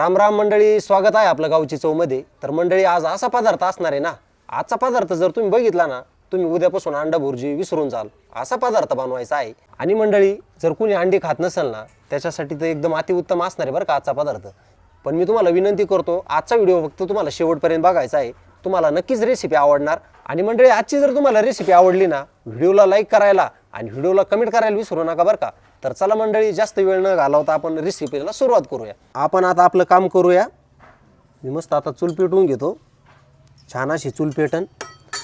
राम राम मंडळी स्वागत आहे आपलं गावची चौमध्ये. तर मंडळी आज असा पदार्थ असणार आहे ना? आजचा पदार्थ जर तुम्ही बघितला ना तुम्ही उद्यापासून अंडा भुर्जी विसरून जाल. असा पदार्थ बनवायचा आहे. आणि मंडळी जर कुणी अंडी खात नसेल ना त्याच्यासाठी तर एकदम अतिउत्तम असणार आहे बरं का आजचा पदार्थ. पण मी तुम्हाला विनंती करतो आजचा व्हिडिओ फक्त तुम्हाला शेवटपर्यंत बघायचा आहे. तुम्हाला नक्कीच रेसिपी आवडणार. आणि मंडळी आजची जर तुम्हाला रेसिपी आवडली ना व्हिडिओला लाईक करायला आणि व्हिडिओला कमेंट करायला विसरू नका बरं का. तर चला मंडळी जास्त वेळ न घालवता आपण रेसिपीला सुरुवात करूया. आपण आता आपलं काम करूया. मी मस्त आता चूल पेटवून घेतो. छान अशी चूल पेटन.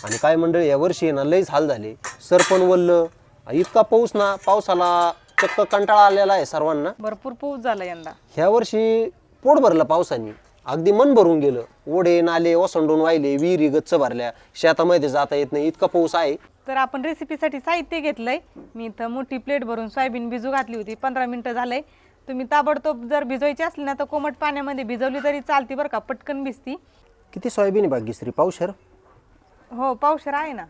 आणि काय मंडळी या वर्षी ना लईच हाल झाले. सरपण वल्ल इतका पाऊस ना पावसाला चक्क कंटाळा आलेला आहे सर्वांना. भरपूर पाऊस झाला यंदा. ह्या वर्षी पोट भरलं पावसाने. अगदी मन भरून गेलं. ओढे नाले ओसंडून वाहिले विहिरी गच्च भरल्या. शेतामध्ये जाता येत नाही इतका पाऊस आहे. तर आपण रेसिपीसाठी साहित्य घेतलंय. मी इथं मोठी प्लेट भरून सोयाबीन भिजू घातली होती. पंधरा मिनटं झालंय. तुम्ही ताबडतोब जर भिजवायची असली ना तर कोमट पाण्यामध्ये भिजवली तरी चालते बरं का पटकन भिजती. किती सोयाबीन आहे भाग्यश्री पावशर? हो पावशर आहे ना.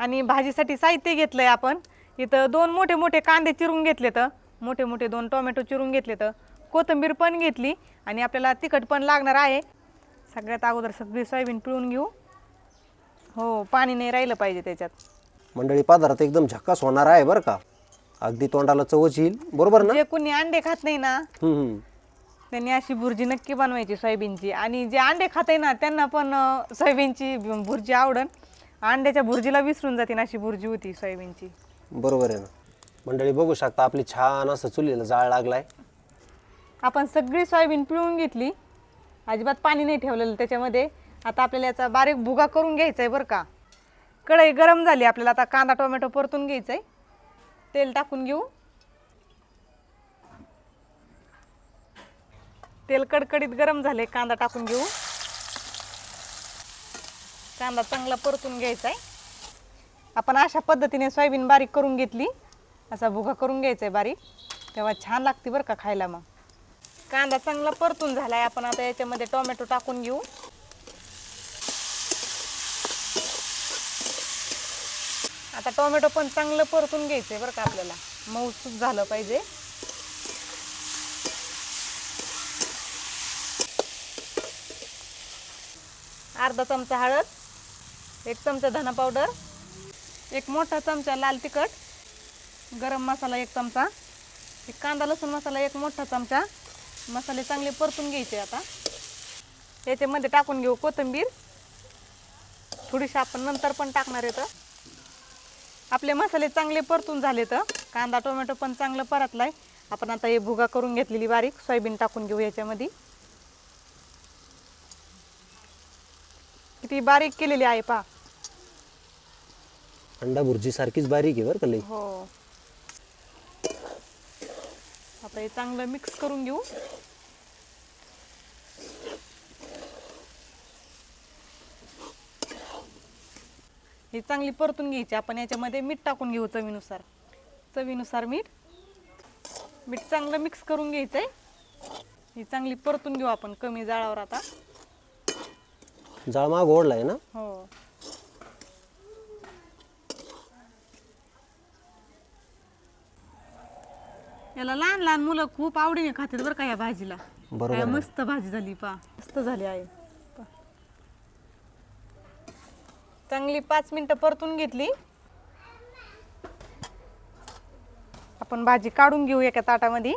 आणि भाजीसाठी साहित्य घेतलंय आपण. इथं दोन मोठे मोठे कांदे चिरून घेतले तर मोठे मोठे दोन टोमॅटो चिरून घेतले तर कोथिंबीर पण घेतली आणि आपल्याला तिखट पण लागणार आहे. सगळ्यात अगोदर सगळी सोयाबीन पिळून घेऊ. हो पाणी नाही राहिलं पाहिजे त्याच्यात. मंडळी पदार्थ एकदम झक्कास होणार आहे बरं का? अगदी तोंडाला चवच येईल. बरोबर ना? जे कोणी अंडे खात नाही ना हम्म, हम्म. त्यांनी अशी भुर्जी नक्की बनवायची सोयाबीनची. आणि जे अंडे खाते ना त्यांना पण अं, सोयाबीनची भुर्जी आवडन. अंड्याच्या भुर्जीला विसरून जाते ना अशी भुर्जी होती सोयाबीनची. बरोबर आहे ना? मंडळी बघू शकता आपली छान असं चुलीला जाळ लागलाय. आपण सगळी सोयाबीन पिळून घेतली. अजिबात पाणी नाही ठेवलेलं त्याच्यामध्ये. आता आपल्याला याचा बारीक भुगा करून घ्यायचा आहे बरं का. कढई गरम झाली आपल्याला आता कांदा टोमॅटो परतून घ्यायचा आहे तेल टाकून घेऊ. तेल कडकडीत गरम झाले कांदा टाकून घेऊ. कांदा चांगला परतून घ्यायचा आहे आपण अशा पद्धतीने सोयाबीन बारीक करून घेतली. असा भुगा करून घ्यायचा आहे बारीक. तेव्हा छान लागते बरं का खायला मग. कांदा चांगला परतून झाला आहे आपण आता याच्यामध्ये टोमॅटो टाकून घेऊ. आता टोमॅटो पण चांगलं परतून आहे बरं का आपल्याला. मऊसूत झालं पाहिजे. अर्धा चमचा हळद एक चमचा धना पावडर एक मोठा चमचा लाल तिखट गरम मसाला एक चमचा एक कांदा लसूण मसाला एक मोठा चमचा. मसाले चांगले परतून घ्यायचे आता. याच्यामध्ये टाकून घेऊ कोथिंबीर. थोडीशी आपण नंतर पण टाकणार येतं आपले मसाले चांगले परतून झाले तर कांदा टोमॅटो पण चांगलं परतलाय. आपण आता हे भुगा करून घेतलेली बारीक सोयाबीन टाकून घेऊ याच्यामध्ये. किती बारीक केलेली आहे पा अंडा भुर्जी सारखीच बारीक आहे बरं का लई. हो. आता हे चांगलं मिक्स करून घेऊ. ही चांगली परतून घ्यायची. आपण याच्यामध्ये मीठ टाकून घेऊ चवीनुसार. चवीनुसार मीठ. मीठ चांगलं मिक्स करून घ्यायचंय. ही चांगली परतून घेऊ आपण कमी जाळावर आता. जाळ माग ओढलाय ना? हो. याला लहान लहान मुलं खूप आवडीने खातात बरं का या भाजीला. बरोबर काय आहे. मस्त भाजी झाली पा. मस्त झाली आहे चांगली पाच मिनिटं परतून घेतली. आपण भाजी काढून घेऊ एका ताटामध्ये.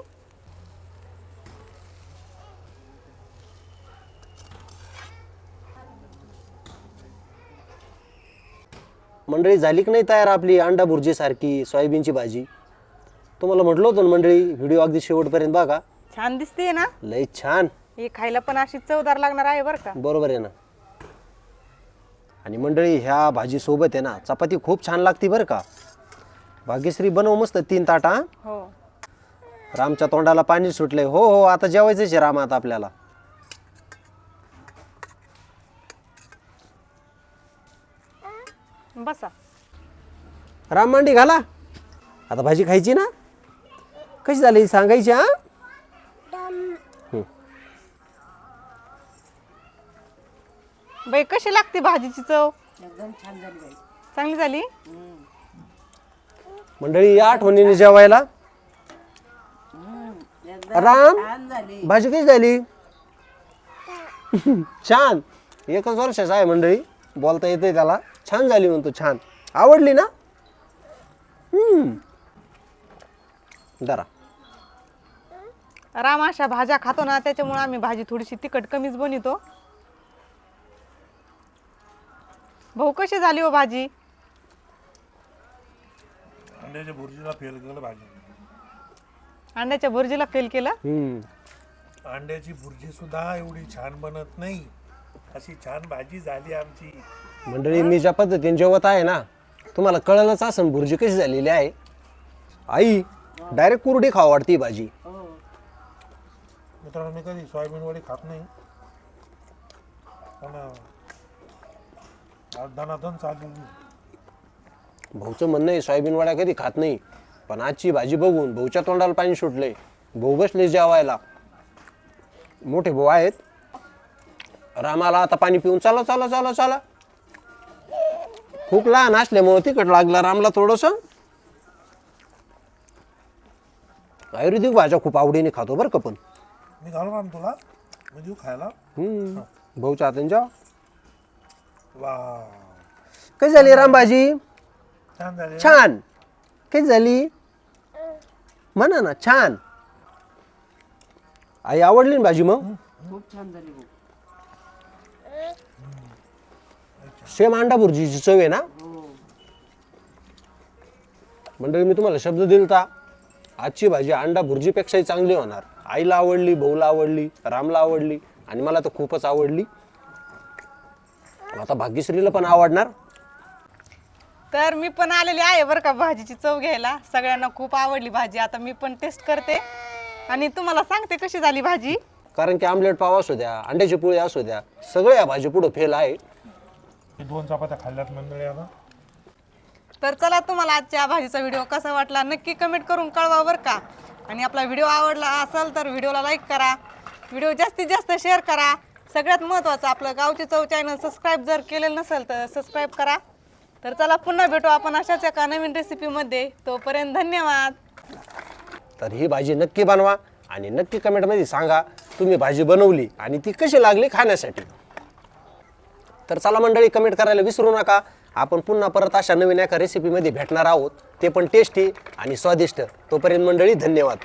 मंडळी झाली की नाही तयार आपली अंडा भुर्जी सारखी सोयाबीनची भाजी? तुम्हाला म्हटलं होतं ना मंडळी व्हिडिओ अगदी शेवटपर्यंत बघा. छान दिसते ना? लई छान. हे खायला पण अशी चवदार लागणार आहे बरं का? बरोबर आहे ना? आणि मंडळी ह्या भाजीसोबत आहे ना चपाती खूप छान लागते बरं का? भाग्यश्री बनव मस्त तीन ताटा हं? रामच्या तोंडाला पाणी सुटलंय. हो हो आता जेवायचंच आहे राम आता आपल्याला. बसा. राम मांडी घाला. आता भाजी खायची ना? कशी झाली? सांगायची हा? बाई कशी लागते भाजीची चव? चांगली झाली? मंडळी या आठवणीने जेवायला? राम? भाजी कशी झाली? छान. एकच वर्षाचा आहे मंडळी. बोलता येते त्याला. छान झाली म्हणतो छान. आवडली ना? हम्म. जरा राम अशा भाज्या खातो ना त्याच्यामुळे आम्ही भाजी थोडीशी तिखट कमीच बनवतो. भाऊ कशी झाली हो भाजी? अंड्याच्या भुर्जीला फेल केलं भाजी. अंड्याच्या भुर्जीला फेल केलं? हम्म. अंड्याची भुर्जी सुद्धा एवढी छान बनत नाही. अशी छान भाजी झाली आमची. मंडळी मी ज्या पद्धतीने जेवत आहे ना तुम्हाला कळलंच असं भुर्जी कशी झालेली आहे. आई डायरेक्ट कुरडी खावा वाटते ही भाजी. मित्रांनो मी कधी सोयाबीन वडी खात नाही. पण दणादण चाललेली भाऊचं म्हणणं आहे सोयाबीन वड्या कधी खात नाही. पण आजची भाजी बघून भाऊच्या तोंडाला पाणी सुटलंय. भाऊ बसले जेवायला. मोठे भाऊ आहेत. रामाला आता पाणी पिऊन चला चला चला चला. खूप लहान असल्यामुळं तिकट लागला रामला थोडस. आयुर्वेदिक भाज्या खूप आवडीने खातो बरं का पण. मी घालू ना तुला? खायला. हम्म. भाऊच्या हाताने जेवा. वा कशी झाली राम भाजी छान झाले छान कशी झाली म्हणा ना छान आई आवडली ना भाजी मग सेम अंडा भुर्जीची चव आहे ना मंडळी मी तुम्हाला शब्द दिलता आजची भाजी अंडा भुर्जीपेक्षाही चांगली होणार आईला आवडली भाऊला आवडली रामला आवडली आणि मला तर खूपच आवडली आता भाग्यश्रीला पण आवडणार. तर मी पण आलेली आहे बरं का भाजीची चव घ्यायला. सगळ्यांना खूप आवडली भाजी. आता मी पण टेस्ट करते. आणि तुम्हाला सांगते कशी झाली भाजी. कारण की आमलेट पाव असू द्या अंड्याची पोळी असू द्या सगळ्या या भाजी पुढे फेल आहे. दोन चपात्या खाल्ल्यात मंडळी आता. तर चला तुम्हाला आजच्या भाजीचा व्हिडिओ कसा वाटला नक्की कमेंट करून कळवा बरं का. आणि आपला व्हिडिओ आवडला असेल तर व्हिडिओला लाईक करा. व्हिडिओ जास्तीत जास्त शेअर करा. सगळ्यात महत्त्वाचं आपलं गावची चव चॅनल सबस्क्राईब जर केलेलं नसेल तर सबस्क्राईब करा. तर चला पुन्हा भेटू आपण अशाच एका नवीन रेसिपीमध्ये तोपर्यंत धन्यवाद. तर ही भाजी नक्की बनवा आणि नक्की कमेंटमध्ये सांगा तुम्ही भाजी बनवली आणि ती कशी लागली खाण्यासाठी. तर चला मंडळी कमेंट करायला विसरू नका. आपण पुन्हा परत अशा नवीन एका रेसिपीमध्ये भेटणार आहोत. ते पण टेस्टी आणि स्वादिष्ट. तोपर्यंत मंडळी धन्यवाद.